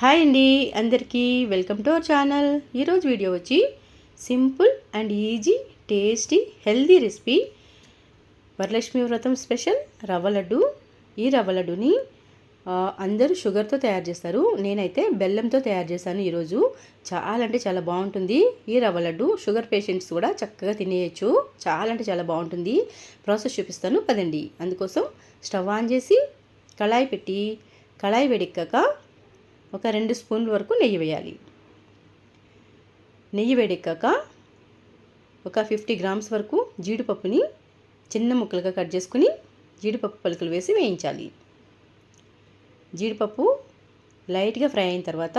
Hi అండి అందరికీ welcome to our channel. ఈరోజు వీడియో వచ్చి simple and easy tasty healthy recipe. Varalakshmi Vratam special రవ్వ లడ్డు. ఈ రవ్వ లడ్డుని అందరూ షుగర్తో తయారు చేస్తారు. నేనైతే బెల్లంతో తయారు చేశాను ఈరోజు. చాలా అంటే చాలా బాగుంటుంది. ఈ రవ్వ లడ్డు షుగర్ పేషెంట్స్ కూడా చక్కగా తినేయచ్చు. చాలా అంటే చాలా బాగుంటుంది. ప్రాసెస్ చూపిస్తాను. పదండి. అందుకోసం స్టవ్ ఆన్ చేసి కళాయి పెట్టి కళాయి వేడెక్కాక ఒక రెండు స్పూన్ల వరకు నెయ్యి వేయాలి. నెయ్యి వేడెక్కాక ఒక ఫిఫ్టీ గ్రామ్స్ వరకు జీడిపప్పుని చిన్న ముక్కలుగా కట్ చేసుకుని జీడిపప్పు పలుకులు వేసి వేయించాలి. జీడిపప్పు లైట్గా ఫ్రై అయిన తర్వాత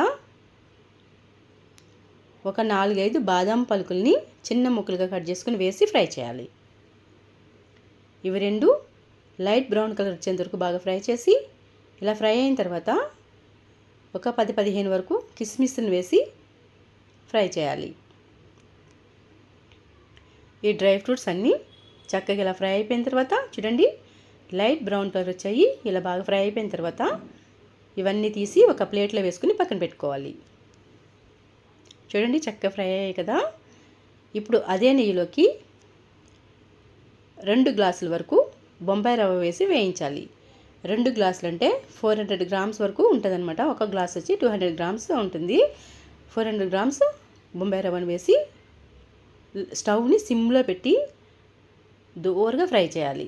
ఒక నాలుగైదు బాదాం పలుకుల్ని చిన్న ముక్కలుగా కట్ చేసుకుని వేసి ఫ్రై చేయాలి. ఇవి రెండు లైట్ బ్రౌన్ కలర్ వచ్చేంత వరకు బాగా ఫ్రై చేసి ఇలా ఫ్రై అయిన తర్వాత ఒక పది పదిహేను వరకు కిస్మిస్ని వేసి ఫ్రై చేయాలి. ఈ డ్రై ఫ్రూట్స్ అన్నీ చక్కగా ఇలా ఫ్రై అయిపోయిన తర్వాత చూడండి లైట్ బ్రౌన్ కలర్ వచ్చాయి. ఇలా బాగా ఫ్రై అయిపోయిన తర్వాత ఇవన్నీ తీసి ఒక ప్లేట్లో వేసుకుని పక్కన పెట్టుకోవాలి. చూడండి చక్కగా ఫ్రై అయ్యాయి కదా. ఇప్పుడు అదే నెయ్యిలోకి రెండు గ్లాసుల వరకు బొంబాయి రవ్వ వేసి వేయించాలి. రెండు గ్లాసులు అంటే ఫోర్ హండ్రెడ్ గ్రామ్స్ వరకు ఉంటుందన్నమాట. ఒక గ్లాస్ వచ్చి టూ హండ్రెడ్ గ్రామ్స్ ఉంటుంది. ఫోర్ హండ్రెడ్ గ్రామ్స్ బొంబాయి రవ్వను వేసి స్టవ్ని సిమ్లో పెట్టి దోరగా ఫ్రై చేయాలి.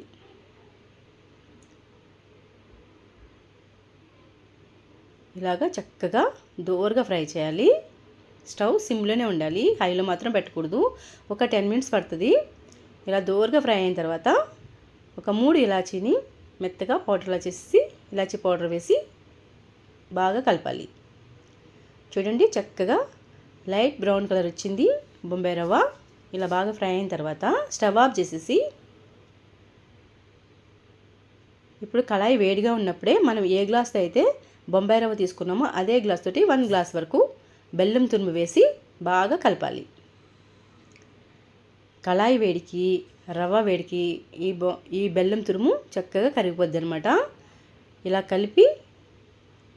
ఇలాగా చక్కగా దోరగా ఫ్రై చేయాలి. స్టవ్ సిమ్లోనే ఉండాలి. హైలో మాత్రం పెట్టకూడదు. ఒక టెన్ మినిట్స్ పడుతుంది. ఇలా దోరగా ఫ్రై అయిన తర్వాత ఒక మూడు ఇలాచీని మెత్తగా పౌడర్లా చేసి ఇలాచీ పౌడర్ వేసి బాగా కలపాలి. చూడండి చక్కగా లైట్ బ్రౌన్ కలర్ వచ్చింది. బొంబాయి రవ్వ ఇలా బాగా ఫ్రై అయిన తర్వాత స్టవ్ ఆఫ్ చేసేసి ఇప్పుడు కళాయి వేడిగా ఉన్నప్పుడే మనం ఏ గ్లాస్తో అయితే బొంబాయి రవ్వ తీసుకున్నామో అదే గ్లాస్ తోటి వన్ గ్లాస్ వరకు బెల్లం తురుము వేసి బాగా కలపాలి. కళాయి వేడికి రవ్వ వేడికి ఈ బొ ఈ బెల్లం తురుము చక్కగా కరిగిపోద్ది అనమాట ఇలా కలిపి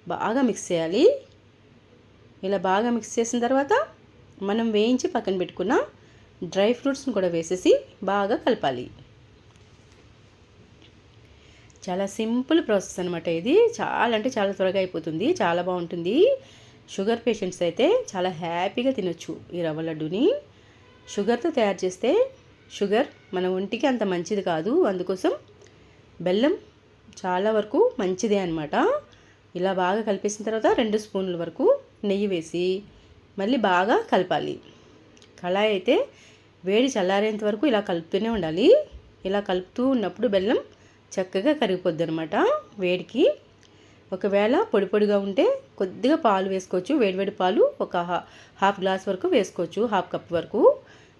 బాగా మిక్స్ చేయాలి. ఇలా బాగా మిక్స్ చేసిన తర్వాత మనం వేయించి పక్కన పెట్టుకున్న డ్రై ఫ్రూట్స్ని కూడా వేసేసి బాగా కలపాలి. చాలా సింపుల్ ప్రాసెస్ అనమాట ఇది. చాలా అంటే చాలా త్వరగా అయిపోతుంది చాలా బాగుంటుంది. షుగర్ పేషెంట్స్ అయితే చాలా హ్యాపీగా తినొచ్చు ఈ రవ్వ లడ్డుని. షుగర్తో తయారు చేస్తే షుగర్ మన ఒంటికి అంత మంచిది కాదు. అందుకోసం బెల్లం చాలా వరకు మంచిదే అనమాట ఇలా బాగా కలిపేసిన తర్వాత రెండు స్పూన్ల వరకు నెయ్యి వేసి మళ్ళీ బాగా కలపాలి. కళాయి అయితే వేడి చల్లారేంత వరకు ఇలా కలుపుతూనే ఉండాలి. ఇలా కలుపుతూ ఉన్నప్పుడు బెల్లం చక్కగా కరిగిపోద్ది అనమాట వేడికి. ఒకవేళ పొడి పొడిగా ఉంటే కొద్దిగా పాలు వేసుకోవచ్చు. వేడివేడి పాలు ఒక హాఫ్ గ్లాస్ వరకు వేసుకోవచ్చు. హాఫ్ కప్ వరకు.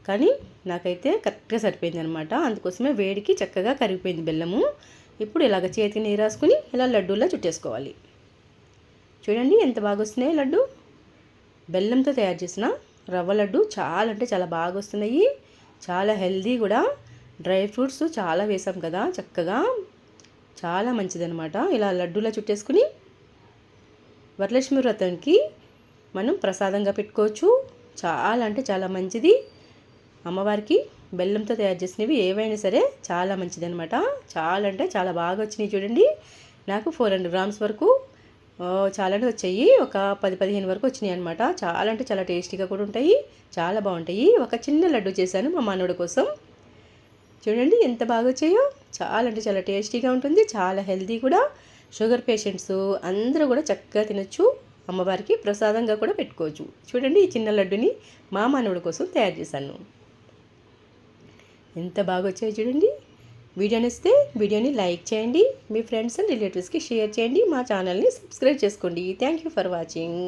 కానీ నాకైతే కరెక్ట్గా సరిపోయింది అనమాట అందుకోసమే వేడికి చక్కగా కరిగిపోయింది బెల్లము. ఇప్పుడు ఇలాగ చేతికి నీరు రాసుకుని ఇలా లడ్డూలా చుట్టేసుకోవాలి. చూడండి ఎంత బాగా వస్తున్నాయి లడ్డు. బెల్లంతో తయారు చేసిన రవ్వ లడ్డు చాలా అంటే చాలా బాగా వస్తున్నాయి చాలా హెల్దీ కూడా. డ్రై ఫ్రూట్స్ చాలా వేసాం కదా చక్కగా. చాలా మంచిదనమాట ఇలా లడ్డూలా చుట్టేసుకుని వరలక్ష్మి వ్రతానికి మనం ప్రసాదంగా పెట్టుకోవచ్చు. చాలా అంటే చాలా మంచిది. అమ్మవారికి బెల్లంతో తయారు చేసినవి ఏవైనా సరే చాలా మంచిది అనమాట చాలా అంటే చాలా బాగా వచ్చినాయి చూడండి. నాకు ఫోర్ హండ్రెడ్ గ్రామ్స్ వరకు చాలా అంటే వచ్చాయి. ఒక పది పదిహేను వరకు వచ్చినాయి అనమాట చాలా అంటే చాలా టేస్టీగా కూడా ఉంటాయి. చాలా బాగుంటాయి. ఒక చిన్న లడ్డు చేశాను మా మనవడి కోసం. చూడండి ఎంత బాగా వచ్చాయో. చాలా అంటే చాలా టేస్టీగా ఉంటుంది. చాలా హెల్తీ కూడా. షుగర్ పేషెంట్స్ అందరూ కూడా చక్కగా తినొచ్చు. అమ్మవారికి ప్రసాదంగా కూడా పెట్టుకోవచ్చు. చూడండి ఈ చిన్న లడ్డుని మా మానవుడి కోసం తయారు చేశాను. ఎంత బాగా వచ్చాయో చూడండి. వీడియో నచ్చితే వీడియోని లైక్ చేయండి. మీ ఫ్రెండ్స్ అండ్ రిలేటివ్స్కి షేర్ చేయండి. మా ఛానల్ని సబ్స్క్రైబ్ చేసుకోండి. Thank you for watching